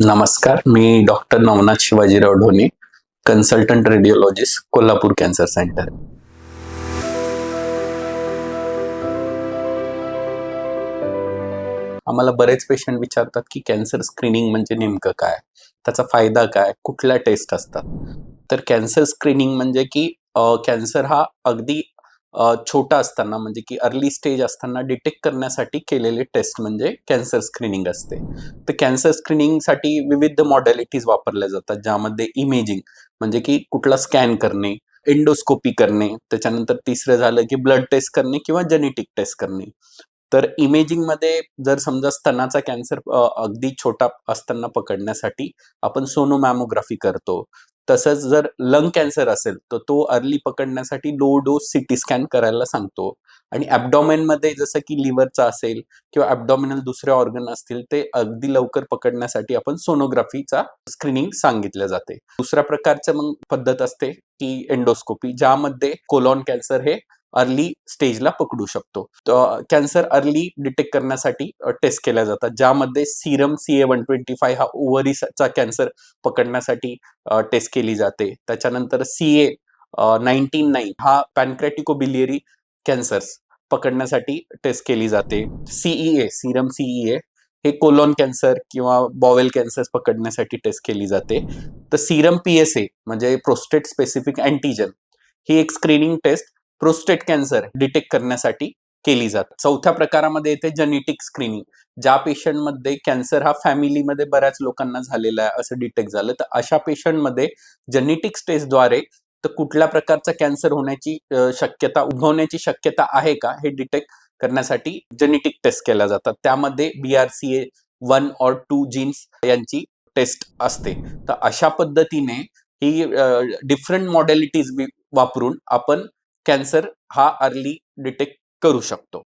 नमस्कार मी doctor Navnath Shivajirao Dhone consultant radiologist Kolhapur cancer centre आम्हाला बरेच पेशंट विचारतात की कॅन्सर स्क्रीनिंग म्हणजे नेमकं काय? त्याचा फ़ायदा काय? कुठल्या टेस्ट असतात? तर कॅन्सर स्क्रीनिंग म्हणजे की कॅन्सर हा अगदी अ, छोटा असताना म्हणजे की अर्ली स्टेज असताना डिटेक्ट करण्यासाठी केलेले टेस्ट म्हणजे कॅन्सर स्क्रीनिंग असते. तर कॅन्सर स्क्रीनिंगसाठी विविध मॉडॅलिटीज वापरल्या जातात ज्यामध्ये इमेजिंग म्हणजे की कुठला स्कॅन करणे एंडोस्कोपी करणे त्याच्यानंतर तिसरं झालं की ब्लड टेस्ट करणे किंवा जेनेटिक टेस्ट करणे. तर इमेजिंगमध्ये जर समजा स्तनाचा कॅन्सर अगदी छोटा असताना पकडण्यासाठी आपण सोनोमॅमोग्राफी करतो. तसंच जर लंग कॅन्सर असेल तर तो अर्ली पकडण्यासाठी लो डोस सिटी स्कॅन करायला सांगतो. आणि ॲबडॉमेनमध्ये जसं की लिव्हरचा असेल किंवा ॲबडॉमिनल दुसरे ऑर्गन असतील ते अगदी लवकर पकडण्यासाठी आपण सोनोग्राफीचा स्क्रीनिंग सांगितलं जाते. दुसऱ्या प्रकारचं मग पद्धत असते की एंडोस्कोपी ज्यामध्ये कोलॉन कॅन्सर हे अर्ली स्टेजला पकडू शकतो. कॅन्सर अर्ली डिटेक्ट करण्यासाठी टेस्ट केल्या जातात. ज्यामध्ये serum C A one twenty five हा ओव्हरीचा कॅन्सर पकडण्यासाठी टेस्ट केली जाते. त्याच्यानंतर सी ए नाईन्टीन नाईन हा पॅनक्रॅटिकोबिलियरी कॅन्सर्स पकडण्यासाठी टेस्ट केली जाते. CE A serum CE A हे कोलॉन कॅन्सर किंवा बॉवेल कॅन्सर्स पकडण्यासाठी टेस्ट केली जाते. तर सिरम पी एस ए म्हणजे प्रोस्टेट स्पेसिफिक अँटीजन ही एक screening test prostate cancer detect करण्यासाठी केली जाते. चौथ्या प्रकारामध्ये येते जेनेटिक स्क्रीनिंग ज्या पेशंटमध्ये कॅन्सर हा फॅमिलीमध्ये बऱ्याच लोकांना झालेला आहे असं डिटेक्ट झालं तर अशा पेशंटमध्ये जेनेटिक टेस्टद्वारे तर कुठल्या प्रकारचा कॅन्सर होण्याची शक्यता उद्भवण्याची शक्यता आहे का? हे डिटेक्ट करण्यासाठी जेनेटिक टेस्ट केल्या जातात. त्यामध्ये B R C A one और टू जीन्स यांची टेस्ट असते. तर अशा पद्धतीने ही डिफरंट मॉडेलिटीज वापरून आपण कॅन्सर हा अर्ली डिटेक्ट करू शकतो.